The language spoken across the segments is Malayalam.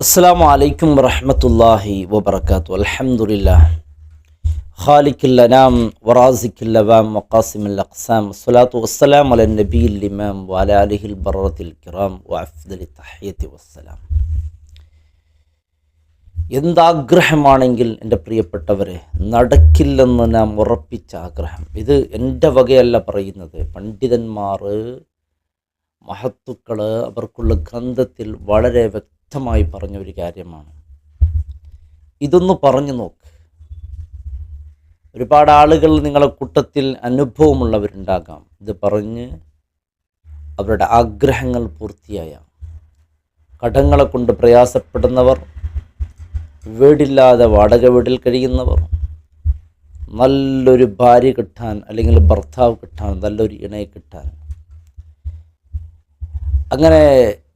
അസ്സാം വലൈക്കും വറഹമത്തല്ലാഹി വബർക്കാത്തു അലഹമുല്ല ഖാലിക്കുല്ലനാം വറാസിക്കുല്ലവാം വക്കാസിമുല്ലാം അഖ്സാം സ്വലാത്തു വസ്സലാം അല നബിമാം ഇമാം വലാലിഹിൽ ബറത്തിൽ കിറാം വസ്സലാം. എന്താഗ്രഹമാണെങ്കിൽ എന്റെ പ്രിയപ്പെട്ടവരെ നടക്കില്ലെന്ന് നാം ഉറപ്പിച്ച ആഗ്രഹം. ഇത് എന്റെ വകയല്ല പറയുന്നത്. പണ്ഡിതന്മാർ മഹത്തുക്കൾ അവർക്കുള്ള ഗ്രന്ഥത്തിൽ വളരെ വ്യക്തമായി പറഞ്ഞ ഒരു കാര്യമാണ്. ഇതൊന്ന് പറഞ്ഞു നോക്ക്. ഒരുപാട് ആളുകൾ നിങ്ങളെ കൂട്ടത്തിൽ അനുഭവമുള്ളവരുണ്ടാകാം. ഇത് പറഞ്ഞ് അവരുടെ ആഗ്രഹങ്ങൾ പൂർത്തിയായ. കടങ്ങളെ കൊണ്ട് പ്രയാസപ്പെടുന്നവർ വീടില്ലാതെ വാടക വീട്ടിൽ കഴിയുന്നവർ നല്ലൊരു ഭാര്യ കിട്ടാൻ അല്ലെങ്കിൽ ഭർത്താവ് കിട്ടാൻ നല്ലൊരു ഇണയെ കിട്ടാൻ അങ്ങനെ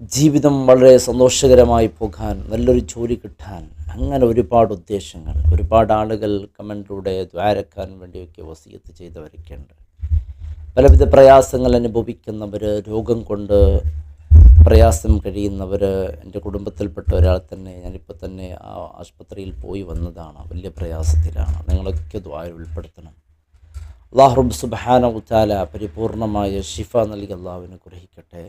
ജീവിതം വളരെ സന്തോഷകരമായി പോകാൻ നല്ലൊരു ജോലി കിട്ടാൻ അങ്ങനെ ഒരുപാട് ഉദ്ദേശങ്ങൾ ഒരുപാട് ആളുകൾ കമന്റിലൂടെ ദ്വാരക്കാൻ വേണ്ടിയൊക്കെ വസീയത്ത് ചെയ്തവരൊക്കെ ഉണ്ട് പലവിധ പ്രയാസങ്ങൾ അനുഭവിക്കുന്നവർ രോഗം കൊണ്ട് പ്രയാസം കഴിയുന്നവർ എന്റെ കുടുംബത്തിൽപ്പെട്ട ഒരാൾ തന്നെ ഞാനിപ്പോൾ തന്നെ ആ ആശുപത്രിയിൽ പോയി വന്നതാണ് വലിയ പ്രയാസത്തിലാണ്. നിങ്ങളൊക്കെ ദ്വാര ഉൾപ്പെടുത്തണം. അള്ളാഹുറബ് സുബാന ഉത്താല പരിപൂർണമായ ഷിഫ നൽകി അള്ളാഹുവിനെ ഗ്രഹിക്കട്ടെ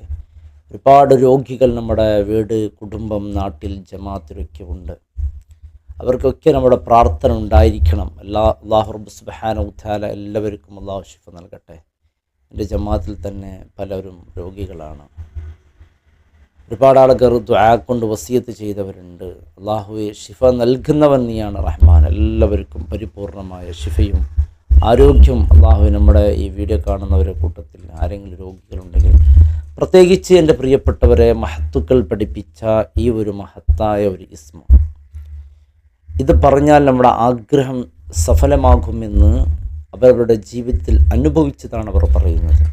ഒരുപാട് രോഗികൾ നമ്മുടെ വീട് കുടുംബം നാട്ടിൽ ജമാത്തിലൊക്കെ ഉണ്ട്. അവർക്കൊക്കെ നമ്മുടെ പ്രാർത്ഥന ഉണ്ടായിരിക്കണം. എല്ലാ അള്ളാഹുറബ് സുബാന ഉത്താല എല്ലാവർക്കും അള്ളാഹു ഷിഫ നൽകട്ടെ. എന്റെ ജമാത്തിൽ തന്നെ പലരും രോഗികളാണ്. ഒരുപാട് ആളുകൾ ദ്വാ കൊണ്ട് വസീയത്ത് ചെയ്തവരുണ്ട്. അള്ളാഹുവെ ഷിഫ നൽകുന്നവൻ നീയാണ് റഹ്മാൻ. എല്ലാവർക്കും പരിപൂർണമായ ഷിഫയും ആരോഗ്യം അള്ളാഹു നമ്മുടെ ഈ വീഡിയോ കാണുന്നവരുടെ കൂട്ടത്തിൽ ആരെങ്കിലും രോഗികളുണ്ടെങ്കിൽ പ്രത്യേകിച്ച് എന്റെ പ്രിയപ്പെട്ടവരെ മഹത്തുക്കൾ പഠിപ്പിച്ച ഈ ഒരു മഹത്തായ ഒരു ഇസ്മ. ഇത് പറഞ്ഞാൽ നമ്മുടെ ആഗ്രഹം സഫലമാകുമെന്ന് അവരുടെ ജീവിതത്തിൽ അനുഭവിച്ചതാണ് അവർ പറയുന്നത്.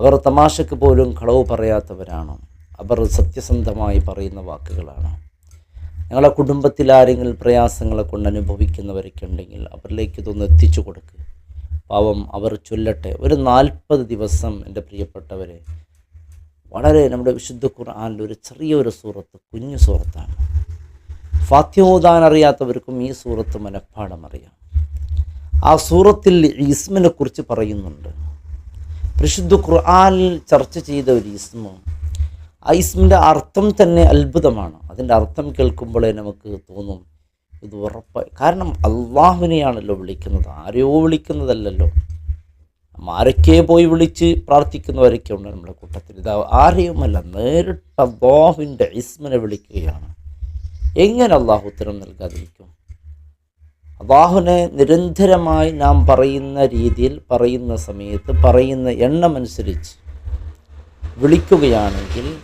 അവർ തമാശക്ക് പോലും കളവ് പറയാത്തവരാണ്. അവർ സത്യസന്ധമായി പറയുന്ന വാക്കുകളാണ്. ഞങ്ങളുടെ കുടുംബത്തിൽ ആരെങ്കിലും പ്രയാസങ്ങളെ കൊണ്ട് അനുഭവിക്കുന്നവരൊക്കെ ഉണ്ടെങ്കിൽ അവരിലേക്ക് ഇതൊന്ന് എത്തിച്ചു കൊടുക്കുക പാവം അവർ ചൊല്ലട്ടെ. ഒരു നാൽപ്പത് ദിവസം എന്റെ പ്രിയപ്പെട്ടവരെ വളരെ നമ്മുടെ വിശുദ്ധ ഖുർആാനിൽ ഒരു ചെറിയൊരു സൂറത്ത് കുഞ്ഞു സൂറത്താണ്. ഫാത്യോദാൻ അറിയാത്തവർക്കും ഈ സൂറത്ത് മനഃപ്പാടം അറിയാം. ആ സൂറത്തിൽ ഈസ്മിനെ കുറിച്ച് പറയുന്നുണ്ട്. പരിശുദ്ധ ഖുർആാനിൽ ചർച്ച ചെയ്ത ഒരു ഈസ്മ ആ ഈസ്മിന്റെ അർത്ഥം തന്നെ അത്ഭുതമാണ്. അതിന്റെ അർത്ഥം കേൾക്കുമ്പോഴേ നമുക്ക് തോന്നും ഇത് ഉറപ്പായി. കാരണം അള്ളാഹുവിനെയാണല്ലോ വിളിക്കുന്നത്. ആരെയോ വിളിക്കുന്നതല്ലല്ലോ. ആരൊക്കെ പോയി വിളിച്ച് പ്രാർത്ഥിക്കുന്നവരൊക്കെ ഉണ്ട് നമ്മുടെ കൂട്ടത്തിൽ. ഇത് ആരെയുമല്ല നേരിട്ട് അള്ളാഹുവിന്റെ ഇസ്മനെ വിളിക്കുകയാണ്. എങ്ങനെ അള്ളാഹു ഉത്തരം നൽകാതിരിക്കും? അള്ളാഹുവിനെ നിരന്തരമായി നാം പറയുന്ന രീതിയിൽ പറയുന്ന സമയത്ത് പറയുന്ന എണ്ണമനുസരിച്ച് വിളിക്കുകയാണെങ്കിൽ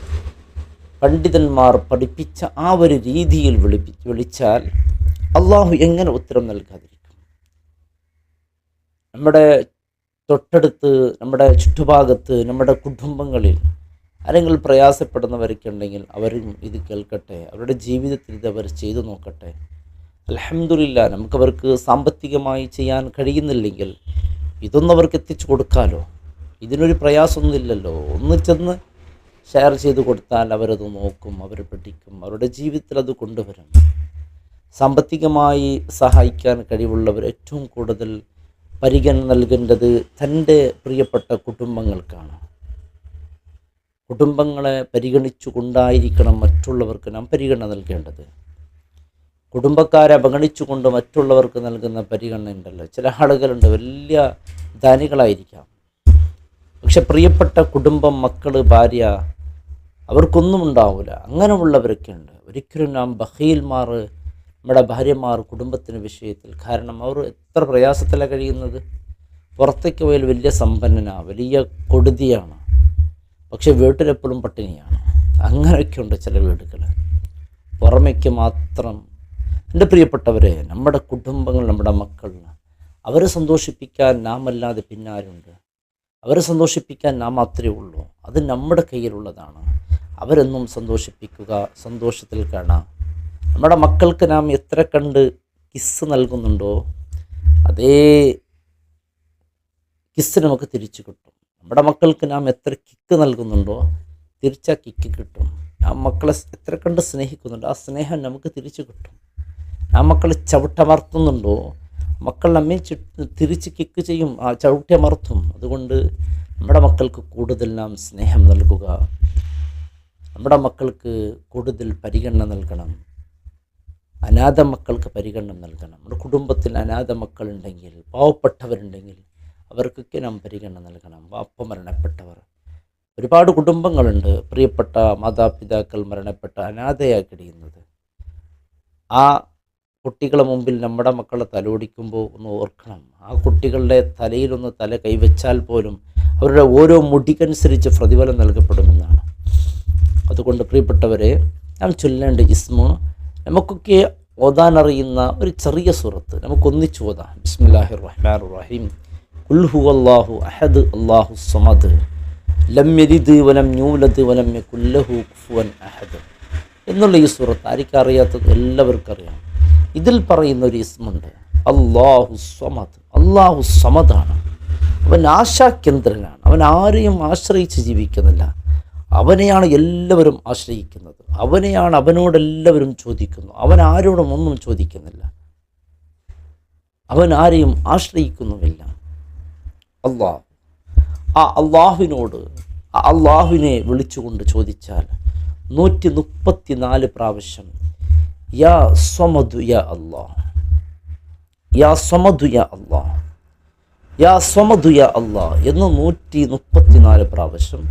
പണ്ഡിതന്മാർ പഠിപ്പിച്ച ആ ഒരു രീതിയിൽ വിളിപ്പി വിളിച്ചാൽ അള്ളാഹു എങ്ങനെ ഉത്തരം നൽകാതിരിക്കും? നമ്മുടെ തൊട്ടടുത്ത് നമ്മുടെ ചുറ്റുഭാഗത്ത് നമ്മുടെ കുടുംബങ്ങളിൽ ആരെങ്കിലും പ്രയാസപ്പെടുന്നവരൊക്കെ ഉണ്ടെങ്കിൽ അവരും ഇത് കേൾക്കട്ടെ അവരുടെ ജീവിതത്തിൽ ഇത് അവർ ചെയ്തു നോക്കട്ടെ. അലഹമില്ല നമുക്കവർക്ക് സാമ്പത്തികമായി ചെയ്യാൻ കഴിയുന്നില്ലെങ്കിൽ ഇതൊന്നും അവർക്ക് എത്തിച്ചു കൊടുക്കാലോ? ഇതിനൊരു പ്രയാസമൊന്നുമില്ലല്ലോ ഒന്ന് ചെന്ന് ഷെയർ ചെയ്ത് കൊടുത്താൽ അവരത് നോക്കും അവർ പഠിക്കും അവരുടെ ജീവിതത്തിൽ അത് കൊണ്ടുവരും സാമ്പത്തികമായി സഹായിക്കാൻ കഴിവുള്ളവർ ഏറ്റവും കൂടുതൽ പരിഗണന നൽകേണ്ടത് തന്റെ പ്രിയപ്പെട്ട കുടുംബങ്ങൾക്കാണ്. കുടുംബങ്ങളെ പരിഗണിച്ചു കൊണ്ടായിരിക്കണം മറ്റുള്ളവർക്ക് നാം പരിഗണന നൽകേണ്ടത്. കുടുംബക്കാരെ അവഗണിച്ചുകൊണ്ട് മറ്റുള്ളവർക്ക് നൽകുന്ന പരിഗണന ഉണ്ടല്ലോ ചില ആളുകളുണ്ട് വലിയ ധാനികളായിരിക്കാം. പക്ഷെ പ്രിയപ്പെട്ട കുടുംബം മക്കൾ ഭാര്യ അവർക്കൊന്നും ഉണ്ടാവില്ല അങ്ങനെയുള്ളവരൊക്കെ ഉണ്ട് ഒരിക്കലും നാം ബഹീൽമാർ നമ്മുടെ ഭാര്യമാർ കുടുംബത്തിന് വിഷയത്തിൽ കാരണം അവർ എത്ര പ്രയാസത്തിലാണ് കഴിയുന്നത്? പുറത്തേക്ക് പോയാൽ വലിയ സമ്പന്നനാണ് വലിയ കൊടുതിയാണ്. പക്ഷെ വീട്ടിലെപ്പോഴും പട്ടിണിയാണ്. അങ്ങനെയൊക്കെയുണ്ട് ചില വീടുകൾ പുറമേക്ക് മാത്രം. എന്റെ പ്രിയപ്പെട്ടവരെ നമ്മുടെ കുടുംബങ്ങൾ നമ്മുടെ മക്കൾ അവരെ സന്തോഷിപ്പിക്കാൻ നാം അല്ലാതെ പിന്നാരുണ്ട്? അവരെ സന്തോഷിപ്പിക്കാൻ നാം മാത്രമേ ഉള്ളൂ. അത് നമ്മുടെ കയ്യിലുള്ളതാണ്. അവരെന്നും സന്തോഷിപ്പിക്കുക സന്തോഷത്തിൽ കാണാം. നമ്മുടെ മക്കൾക്ക് നാം എത്ര കണ്ട് കിസ് നൽകുന്നുണ്ടോ അതേ കിസ് നമുക്ക് തിരിച്ചു കിട്ടും. നമ്മുടെ മക്കൾക്ക് നാം എത്ര കിക്ക് നൽകുന്നുണ്ടോ തിരിച്ചാ കിക്ക് കിട്ടും. ആ മക്കളെ എത്ര കണ്ട് സ്നേഹിക്കുന്നുണ്ടോ ആ സ്നേഹം നമുക്ക് തിരിച്ചു കിട്ടും. ആ മക്കളെ ചവിട്ടമർത്തുന്നുണ്ടോ മക്കൾ നമ്മെ തിരിച്ച് കിക്ക് ചെയ്യും ആ ചവിട്ടമർത്തും അതുകൊണ്ട് നമ്മുടെ മക്കൾക്ക് കൂടുതൽ നാം സ്നേഹം നൽകുക. നമ്മുടെ മക്കൾക്ക് കൂടുതൽ പരിഗണന നൽകണം. അനാഥ മക്കൾക്ക് പരിഗണന നൽകണം. നമ്മുടെ കുടുംബത്തിൽ അനാഥ മക്കളുണ്ടെങ്കിൽ പാവപ്പെട്ടവരുണ്ടെങ്കിൽ അവർക്കൊക്കെ നാം പരിഗണന നൽകണം. വാപ്പ മരണപ്പെട്ടവർ. ഒരുപാട് കുടുംബങ്ങളുണ്ട്. പ്രിയപ്പെട്ട മാതാപിതാക്കൾ മരണപ്പെട്ട അനാഥയായി കഴിയുന്നത് ആ കുട്ടികളെ മുമ്പിൽ നമ്മുടെ മക്കളെ തലോടിക്കുമ്പോൾ ഒന്ന് ഓർക്കണം. ആ കുട്ടികളുടെ തലയിലൊന്ന് തല കൈവച്ചാൽ പോലും അവരുടെ ഓരോ മുടിക്കനുസരിച്ച് പ്രതിഫലം നൽകപ്പെടുമെന്നാണ്. അതുകൊണ്ട് പ്രിയപ്പെട്ടവരെ നാം ചൊല്ലേണ്ട ഇസ്മ നമുക്കൊക്കെ ഓതാൻ അറിയുന്ന ഒരു ചെറിയ സൂറത്ത്. നമുക്കൊന്നിച്ച് ഓതാം. ബിസ്മില്ലാഹിർ റഹ്മാൻ റഹീം ഉൽഹു അള്ളാഹു അഹദ് അള്ളാഹു സമദ്. ലം യലിദ് വലം യൂലദ് വലം യകുല്ലഹു കുഫുവൻ അഹദ്. എന്നുള്ള ഈ സൂറത്ത് ആർക്കും അറിയാത്തത് എല്ലാവർക്കും അറിയാം ഇതിൽ പറയുന്ന ഒരു ഇസ്മുണ്ട്. അള്ളാഹു സമദ്. അള്ളാഹു സമദാണ്. അവൻ ആശാകേന്ദ്രനാണ് അവൻ ആരെയും ആശ്രയിച്ച് ജീവിക്കുന്നില്ല. അവനെയാണ് എല്ലാവരും ആശ്രയിക്കുന്നത്. അവനെയാണ് അവനോടെല്ലാവരും ചോദിക്കുന്നു. അവൻ ആരോടും ഒന്നും ചോദിക്കുന്നില്ല. അവൻ ആരെയും ആശ്രയിക്കുന്നുമില്ല. അള്ളാഹ് ആ അള്ളാഹുവിനോട് ആ അള്ളാഹുവിനെ വിളിച്ചുകൊണ്ട് ചോദിച്ചാൽ നൂറ്റി മുപ്പത്തി നാല് പ്രാവശ്യം യാ സ്വമധു യാ അള്ളാഹ് യാ സ്വമധു യാ അള്ളാഹ് യാ സ്വമധു യാ അള്ളാഹ് എന്ന് നൂറ്റി മുപ്പത്തി നാല് പ്രാവശ്യം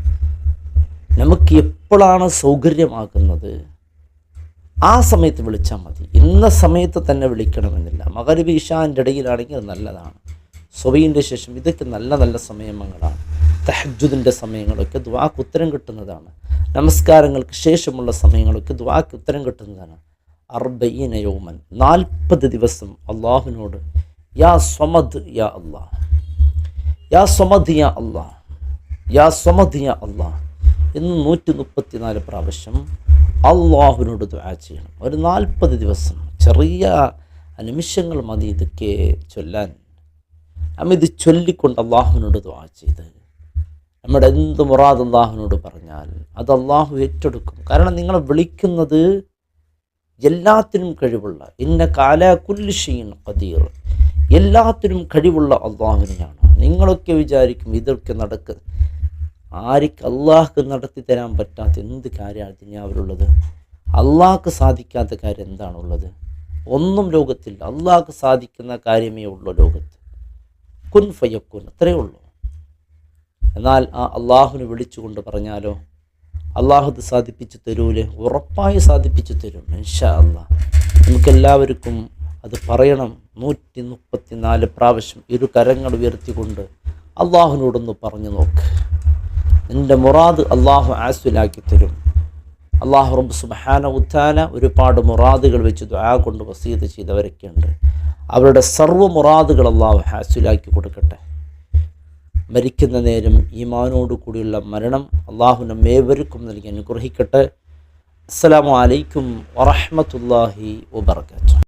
നമുക്ക് എപ്പോഴാണ് സൗകര്യമാകുന്നത്? ആ സമയത്ത് വിളിച്ചാൽ മതി. ഇന്ന സമയത്ത് തന്നെ വിളിക്കണമെന്നില്ല. മകരവ് ഇഷാന്റെ ഇടയിലാണെങ്കിൽ നല്ലതാണ്. സ്വബീന്റെ ശേഷം ഇതൊക്കെ നല്ല നല്ല സമയങ്ങളാണ്. തഹജുദിന്റെ സമയങ്ങളൊക്കെ ദ്വാക്ക് ഉത്തരം കിട്ടുന്നതാണ്. നമസ്കാരങ്ങൾക്ക് ശേഷമുള്ള സമയങ്ങളൊക്കെ ദ്വാക്ക് ഉത്തരം കിട്ടുന്നതാണ്. അർബീന യോമൻ. നാൽപ്പത് ദിവസം അള്ളാഹുവിനോട് യാ സ്വമദ് യാ അള്ളാഹ് യാ സ്വമദ് യാ അള്ളാഹ് യാ സ്വമദ് യാ അള്ളാഹ് എന്ന് നൂറ്റി മുപ്പത്തി നാല് പ്രാവശ്യം അള്ളാഹുവിനോട് ദുആ ചെയ്യണം. ഒരു നാൽപ്പത് ദിവസം ചെറിയ നിമിഷങ്ങൾ മതി ഇതൊക്കെ ചൊല്ലാൻ. നമ്മ ഇത് ചൊല്ലിക്കൊണ്ട് അള്ളാഹുവിനോട് ദുആ ചെയ്ത്. നമ്മുടെ എന്ത് മുറാദ് അള്ളാഹുവിനോട് പറഞ്ഞാൽ അത് അള്ളാഹു ഏറ്റെടുക്കും. കാരണം നിങ്ങളെ വിളിക്കുന്നത് എല്ലാത്തിനും കഴിവുള്ള ഇന്ന കാല കുല്ലിഷീൻ ഖദീർ. എല്ലാത്തിനും കഴിവുള്ള അള്ളാഹുവിനെയാണ്. നിങ്ങളൊക്കെ വിചാരിക്കും ഇതൊക്കെ നടക്കുക ആർക്ക് അള്ളാഹ്ക്ക് നടത്തി തരാൻ പറ്റാത്ത എന്ത് കാര്യമാണ് ദുനിയാവിലുള്ളത്? അള്ളാഹ്ക്ക് സാധിക്കാത്ത കാര്യം എന്താണുള്ളത്? ഒന്നും ലോകത്തില്ല. അള്ളാഹ്ക്ക് സാധിക്കുന്ന കാര്യമേ ഉള്ളൂ ലോകത്ത്. കുൻ ഫയക്കുൻ അത്രയേ ഉള്ളൂ. എന്നാൽ ആ അള്ളാഹുവിനെ വിളിച്ചുകൊണ്ട് പറഞ്ഞാലോ? അള്ളാഹു ഇത് സാധിപ്പിച്ചു തരൂലേ? ഉറപ്പായി സാധിപ്പിച്ചു തരും ഇൻഷാ അള്ളാഹ് നമുക്കെല്ലാവർക്കും അത് പറയണം. നൂറ്റി മുപ്പത്തി നാല് പ്രാവശ്യം ഇരു കരങ്ങൾ ഉയർത്തിക്കൊണ്ട് അള്ളാഹുവിനോടൊന്ന് പറഞ്ഞു നോക്ക്. നിന്റെ മുറാദ് അള്ളാഹു ആസുലാക്കി തരും. അള്ളാഹു റബ്ബ് സുബഹാന ഉത്താന ഒരുപാട് മുറാദുകൾ വെച്ച് ദുആ കൊണ്ട് വസീത് ചെയ്തവരൊക്കെ ഉണ്ട് അവരുടെ സർവ മുറാദുകൾ അള്ളാഹു ഹാസുലാക്കി കൊടുക്കട്ടെ. മരിക്കുന്ന നേരം ഈമാനോട് കൂടിയുള്ള മരണം അള്ളാഹു നമ്മേവർക്കും നൽകി അനുഗ്രഹിക്കട്ടെ. അസ്സലാമു അലൈക്കും വറഹ്മത്തുള്ളാഹി വബർക്കാത്തു